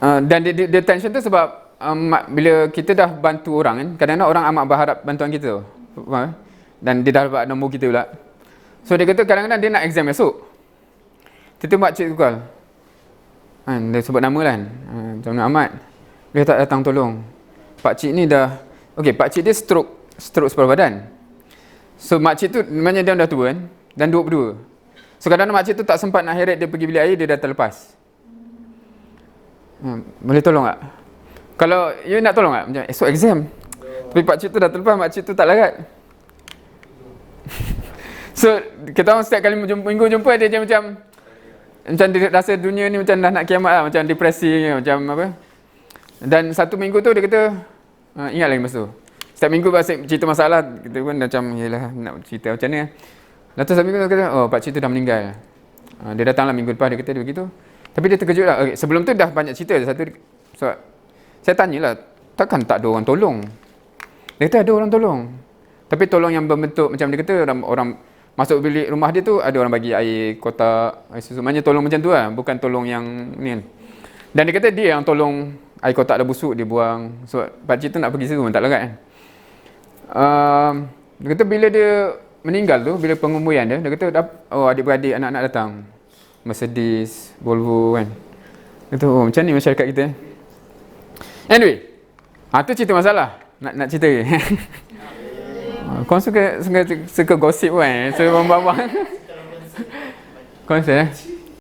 uh, dan dia, dia, dia tension tu sebab um, bila kita dah bantu orang kan kadang-kadang orang amat berharap bantuan kita faham? dan dia dah dapat nombor kita pula. So dia kata kadang-kadang dia nak exam esok. Tiba-tiba makcik tu call kan, dia sebut nama kan. Uh, macam mana Ahmad dia tak datang tolong. Pakcik ni dah ok pakcik dia stroke stroke separuh badan. So makcik tu maknanya dia dah tua kan dan duduk berdua so kadang-kadang makcik tu tak sempat nak heret dia pergi bilik air dia dah terlepas Hmm, boleh tolong tak? Kalau you nak tolong tak? Macam esok exam. Tapi pak cik tu dah terlepas, mak cik tu tak larat. so, kita orang setiap kali jumpa, minggu jumpa dia je macam macam dia rasa dunia ni macam dah nak kiamat lah, macam depresi macam apa. Dan satu minggu tu dia kata, uh, ingat lagi masa tu. Setiap minggu pasal cerita masalah, kita pun macam, yelah nak cerita macam ni. Lepas tu satu minggu tu kata, oh pak cik tu dah meninggal. Uh, dia datanglah minggu depan, dia kata dia begitu. Tapi dia terkejut lah. Okay, sebelum tu dah banyak cerita. Satu, so, saya lah, takkan tak ada orang tolong? Dia kata ada orang tolong. Tapi tolong yang berbentuk macam dia kata orang, orang masuk bilik rumah dia tu ada orang bagi air kotak, air susu. Maksudnya tolong macam tu lah. Bukan tolong yang ni. Dan dia kata dia yang tolong air kotak dah busuk dia buang. So pakcik tu nak pergi situ pun tak larat kan. Um, dia kata bila dia meninggal tu, bila pengumpulan dia, dia kata oh adik-beradik anak-anak datang. Mercedes, Volvo kan. Itu oh, macam ni masyarakat kita. Anyway, ha, tu cerita masalah. Nak nak cerita ke? Kau suka, suka, suka gosip kan? Suka bawang-bawang. Kau suka?